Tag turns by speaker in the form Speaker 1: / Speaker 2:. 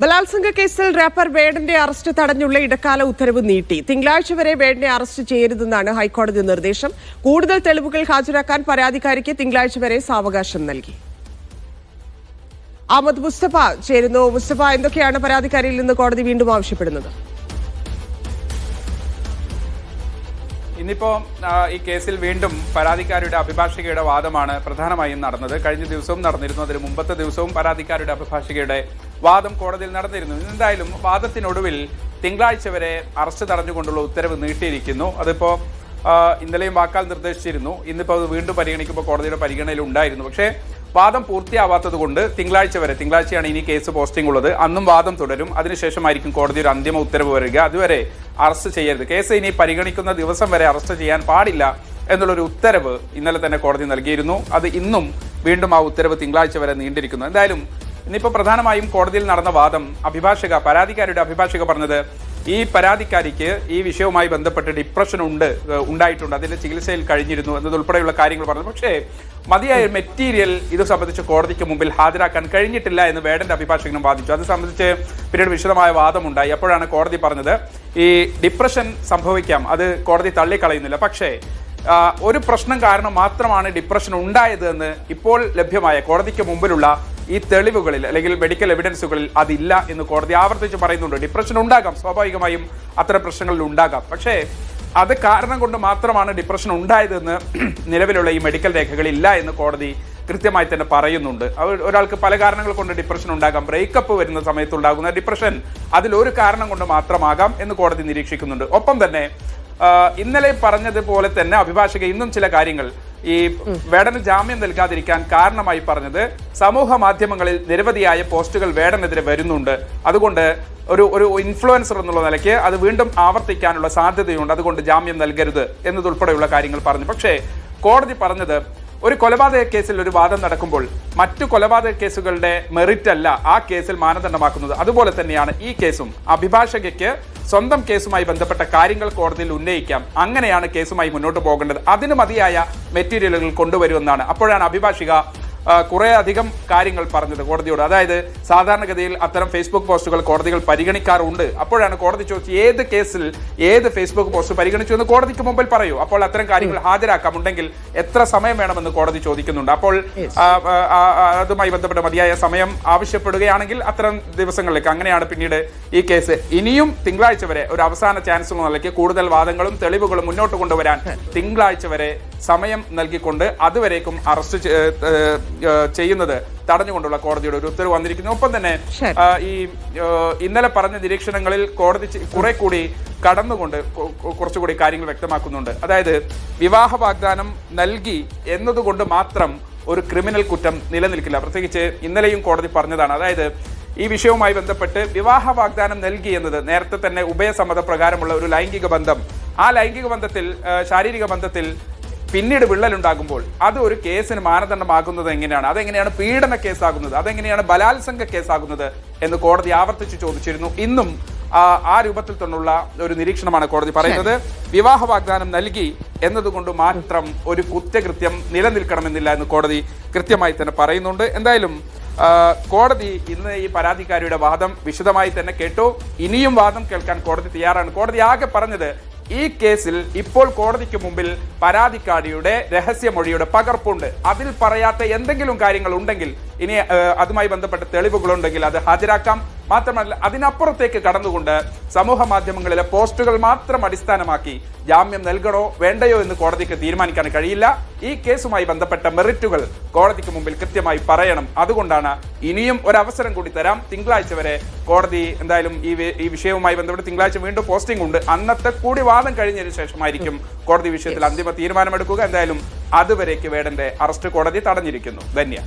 Speaker 1: ബലാത്സംഗ കേസിൽ റാപ്പർ വേടന്റെ അറസ്റ്റ് തടഞ്ഞുള്ള ഇടക്കാല ഉത്തരവ് നീട്ടി. തിങ്കളാഴ്ച വരെ വേടനെ അറസ്റ്റ് ചെയ്യരുതെന്നാണ് ഹൈക്കോടതി നിർദ്ദേശം. കൂടുതൽ തെളിവുകൾ ഹാജരാക്കാൻ പരാതിക്കാരിക്ക് തിങ്കളാഴ്ച വരെ സാവകാശം നൽകി. അഹമ്മദ് മുസ്തഫ ചേരുന്നു. മുസ്തഫ എന്തൊക്കെയാണ് പരാതിക്കാരിയിൽ നിന്ന് കോടതി വീണ്ടും ആവശ്യപ്പെടുന്നത്?
Speaker 2: ഇന്നിപ്പോ ഈ കേസിൽ വീണ്ടും പരാതിക്കാരുടെ അഭിഭാഷകയുടെ വാദമാണ് പ്രധാനമായും നടന്നത്. കഴിഞ്ഞ ദിവസവും നടന്നിരുന്നു. അതിന് മുമ്പത്തെ ദിവസവും പരാതിക്കാരുടെ അഭിഭാഷികയുടെ വാദം കോടതിയിൽ നടന്നിരുന്നു. എന്തായാലും വാദത്തിനൊടുവിൽ തിങ്കളാഴ്ച വരെ അറസ്റ്റ് തടഞ്ഞുകൊണ്ടുള്ള ഉത്തരവ് നീട്ടിയിരിക്കുന്നു. അതിപ്പോ ഇന്നലെയും വാക്കാൽ നിർദ്ദേശിച്ചിരുന്നു. ഇന്നിപ്പോൾ അത് വീണ്ടും പരിഗണിക്കുമ്പോൾ കോടതിയുടെ പരിഗണനയിൽ ഉണ്ടായിരുന്നു. പക്ഷേ വാദം പൂർത്തിയാവാത്തത് കൊണ്ട് തിങ്കളാഴ്ച വരെ തിങ്കളാഴ്ചയാണ് ഇനി കേസ് പോസ്റ്റിംഗ് ഉള്ളത്. അന്നും വാദം തുടരും. അതിനുശേഷമായിരിക്കും കോടതി ഒരു അന്തിമ ഉത്തരവ് വരിക. അതുവരെ അറസ്റ്റ് ചെയ്യരുത്. കേസ് ഇനി പരിഗണിക്കുന്ന ദിവസം വരെ അറസ്റ്റ് ചെയ്യാൻ പാടില്ല എന്നുള്ളൊരു ഉത്തരവ് ഇന്നലെ തന്നെ കോടതി നൽകിയിരുന്നു. അത് ഇന്നും വീണ്ടും ആ ഉത്തരവ് തിങ്കളാഴ്ച വരെ നീണ്ടിരിക്കുന്നു. എന്തായാലും ഇന്നിപ്പോൾ പ്രധാനമായും കോടതിയിൽ നടന്ന വാദം അഭിഭാഷക പരാതിക്കാരിയുടെ അഭിഭാഷക പറഞ്ഞത് ഈ പരാതിക്കാരിക്ക് ഈ വിഷയവുമായി ബന്ധപ്പെട്ട് ഡിപ്രഷൻ ഉണ്ട് ഉണ്ടായിട്ടുണ്ട്. അതിന്റെ ചികിത്സയിൽ കഴിഞ്ഞിരുന്നു എന്നതുൾപ്പെടെയുള്ള കാര്യങ്ങൾ പറഞ്ഞു. പക്ഷേ മതിയായ മെറ്റീരിയൽ ഇത് സംബന്ധിച്ച് കോടതിക്ക് മുമ്പിൽ ഹാജരാക്കാൻ കഴിഞ്ഞിട്ടില്ല എന്ന് വേടന്റെ അഭിഭാഷകനും വാദിച്ചു. അത് സംബന്ധിച്ച് പിന്നീട് വിശദമായ വാദമുണ്ടായി. അപ്പോഴാണ് കോടതി പറഞ്ഞത് ഈ ഡിപ്രഷൻ സംഭവിക്കാം. അത് കോടതി തള്ളിക്കളയുന്നില്ല. പക്ഷേ ഒരു പ്രശ്നം കാരണം മാത്രമാണ് ഡിപ്രഷൻ ഉണ്ടായത് എന്ന് ഇപ്പോൾ ലഭ്യമായ കോടതിക്ക് മുമ്പിലുള്ള ഈ തെളിവുകളിൽ അല്ലെങ്കിൽ മെഡിക്കൽ എവിഡൻസുകളിൽ അതില്ല എന്ന് കോടതി ആവർത്തിച്ച് പറയുന്നുണ്ട്. ഡിപ്രഷൻ ഉണ്ടാകാം സ്വാഭാവികമായും അത്തരം പ്രശ്നങ്ങളിൽ ഉണ്ടാകാം. പക്ഷേ അത് കാരണം കൊണ്ട് മാത്രമാണ് ഡിപ്രഷൻ ഉണ്ടായതെന്ന് നിലവിലുള്ള ഈ മെഡിക്കൽ രേഖകളില്ല എന്ന് കോടതി കൃത്യമായി തന്നെ പറയുന്നുണ്ട്. ഒരാൾക്ക് പല കാരണങ്ങൾ കൊണ്ട് ഡിപ്രഷൻ ഉണ്ടാകാം. ബ്രേക്കപ്പ് വരുന്ന സമയത്ത് ഉണ്ടാകുന്ന ഡിപ്രഷൻ അതിലൊരു കാരണം കൊണ്ട് മാത്രമാകാം എന്ന് കോടതി നിരീക്ഷിക്കുന്നുണ്ട്. ഒപ്പം തന്നെ ഇന്നലെ പറഞ്ഞതുപോലെ തന്നെ അഭിഭാഷക ഇന്നും ചില കാര്യങ്ങൾ ഈ വേടന് ജാമ്യം നൽകാതിരിക്കാൻ കാരണമായി പറഞ്ഞത് സമൂഹ മാധ്യമങ്ങളിൽ നിരവധിയായ പോസ്റ്റുകൾ വേടനെതിരെ വരുന്നുണ്ട്. അതുകൊണ്ട് ഒരു ഒരു ഇൻഫ്ലുവൻസർ എന്നുള്ള നിലയ്ക്ക് അത് വീണ്ടും ആവർത്തിക്കാനുള്ള സാധ്യതയുണ്ട്. അതുകൊണ്ട് ജാമ്യം നൽകരുത് എന്നതുൾപ്പെടെയുള്ള കാര്യങ്ങൾ പറഞ്ഞു. പക്ഷേ കോടതി പറഞ്ഞത് ഒരു കൊലപാതക കേസിൽ ഒരു വാദം നടക്കുമ്പോൾ മറ്റു കൊലപാതക കേസുകളുടെ മെറിറ്റ് അല്ല ആ കേസിൽ മാനദണ്ഡമാക്കുന്നത്. അതുപോലെ തന്നെയാണ് ഈ കേസും. അഭിഭാഷകയ്ക്ക് സ്വന്തം കേസുമായി ബന്ധപ്പെട്ട കാര്യങ്ങൾ കോടതിയിൽ ഉന്നയിക്കാം. അങ്ങനെയാണ് കേസുമായി മുന്നോട്ട് പോകേണ്ടത്. അതിന് മതിയായ മെറ്റീരിയലുകൾ കൊണ്ടുവരുമെന്നാണ്. അപ്പോഴാണ് അഭിഭാഷിക കുറെ അധികം കാര്യങ്ങൾ പറഞ്ഞത് കോടതിയോട്. അതായത് സാധാരണഗതിയിൽ അത്തരം ഫേസ്ബുക്ക് പോസ്റ്റുകൾ കോടതികൾ പരിഗണിക്കാറുണ്ട്. അപ്പോഴാണ് കോടതി ചോദിച്ചത് ഏത് കേസിൽ ഏത് ഫേസ്ബുക്ക് പോസ്റ്റ് പരിഗണിച്ചു എന്ന് കോടതിക്ക് മുമ്പിൽ പറയൂ. അപ്പോൾ അത്തരം കാര്യങ്ങൾ ഹാജരാക്കാമുണ്ടെങ്കിൽ എത്ര സമയം വേണമെന്ന് കോടതി ചോദിക്കുന്നുണ്ട്. അപ്പോൾ അതുമായി ബന്ധപ്പെട്ട് മതിയായ സമയം ആവശ്യപ്പെടുകയാണെങ്കിൽ അത്തരം ദിവസങ്ങളിലേക്ക് അങ്ങനെയാണ് പിന്നീട് ഈ കേസ്. ഇനിയും തിങ്കളാഴ്ച വരെ ഒരു അവസാന ചാൻസ് എന്ന നിലയ്ക്ക് കൂടുതൽ വാദങ്ങളും തെളിവുകളും മുന്നോട്ട് കൊണ്ടുവരാൻ തിങ്കളാഴ്ച വരെ സമയം നൽകിക്കൊണ്ട് അതുവരേക്കും അറസ്റ്റ് ചെയ്യുന്നത് തടഞ്ഞുകൊണ്ടുള്ള കോടതിയുടെ ഒരു ഉത്തരവ് വന്നിരിക്കുന്നു. ഒപ്പം തന്നെ ഈ ഇന്നലെ പറഞ്ഞ നിരീക്ഷണങ്ങളിൽ കോടതി കുറെ കൂടി കടന്നുകൊണ്ട് കുറച്ചുകൂടി കാര്യങ്ങൾ വ്യക്തമാക്കുന്നുണ്ട്. അതായത് വിവാഹ വാഗ്ദാനം നൽകി എന്നതുകൊണ്ട് മാത്രം ഒരു ക്രിമിനൽ കുറ്റം നിലനിൽക്കില്ല. പ്രത്യേകിച്ച് ഇന്നലെയും കോടതി പറഞ്ഞതാണ്. അതായത് ഈ വിഷയവുമായി ബന്ധപ്പെട്ട് വിവാഹ വാഗ്ദാനം നൽകി എന്നത് നേരത്തെ തന്നെ ഉഭയസമ്മത പ്രകാരമുള്ള ഒരു ലൈംഗിക ബന്ധം. ആ ലൈംഗിക ബന്ധത്തിൽ ശാരീരിക ബന്ധത്തിൽ പിന്നീട് വിള്ളലുണ്ടാകുമ്പോൾ അത് ഒരു കേസിന് മാനദണ്ഡമാകുന്നത് എങ്ങനെയാണ്? അതെങ്ങനെയാണ് പീഡന കേസാകുന്നത്? അതെങ്ങനെയാണ് ബലാത്സംഗ കേസാകുന്നത് എന്ന് കോടതി ആവർത്തിച്ച് ചോദിച്ചിരുന്നു. ഇന്നും ആ രൂപത്തിൽ തന്നുള്ള ഒരു നിരീക്ഷണമാണ് കോടതി പറയുന്നത്. വിവാഹ വാഗ്ദാനം നൽകി എന്നതുകൊണ്ട് മാത്രം ഒരു കുറ്റകൃത്യം നിലനിൽക്കണമെന്നില്ല എന്ന് കോടതി കൃത്യമായി തന്നെ പറയുന്നുണ്ട്. എന്തായാലും കോടതി ഇന്ന് ഈ പരാതിക്കാരിയുടെ വാദം വിശദമായി തന്നെ കേട്ടു. ഇനിയും വാദം കേൾക്കാൻ കോടതി തയ്യാറാണ്. കോടതി ആകെ പറഞ്ഞത് ഈ കേസിൽ ഇപ്പോൾ കോടതിക്ക് മുമ്പിൽ പരാതിക്കാരിയുടെ രഹസ്യമൊഴിയുടെ പകർപ്പുണ്ട്. അതിൽ പറയാത്ത എന്തെങ്കിലും കാര്യങ്ങൾ ഉണ്ടെങ്കിൽ ഇനി അതുമായി ബന്ധപ്പെട്ട തെളിവുകളുണ്ടെങ്കിൽ അത് ഹാജരാക്കാം. മാത്രമല്ല അതിനപ്പുറത്തേക്ക് കടന്നുകൊണ്ട് സമൂഹ മാധ്യമങ്ങളിലെ പോസ്റ്റുകൾ മാത്രം അടിസ്ഥാനമാക്കി ജാമ്യം നൽകണോ വേണ്ടയോ എന്ന് കോടതിക്ക് തീരുമാനിക്കാൻ കഴിയില്ല. ഈ കേസുമായി ബന്ധപ്പെട്ട മെറിറ്റുകൾ കോടതിക്ക് മുമ്പിൽ കൃത്യമായി പറയണം. അതുകൊണ്ടാണ് ഇനിയും ഒരു അവസരം കൂടി തരാം. തിങ്കളാഴ്ച വരെ കോടതി എന്തായാലും ഈ ഈ വിഷയവുമായി ബന്ധപ്പെട്ട് തിങ്കളാഴ്ച വീണ്ടും പോസ്റ്റിംഗ് ഉണ്ട്. അന്നത്തെ കൂടി വാദം കഴിഞ്ഞതിന് ശേഷമായിരിക്കും കോടതി വിഷയത്തിൽ അന്തിമ തീരുമാനമെടുക്കുക. എന്തായാലും അതുവരേക്ക് വേടന്റെ അറസ്റ്റ് കോടതി തടഞ്ഞിരിക്കുന്നു. ധന്യ.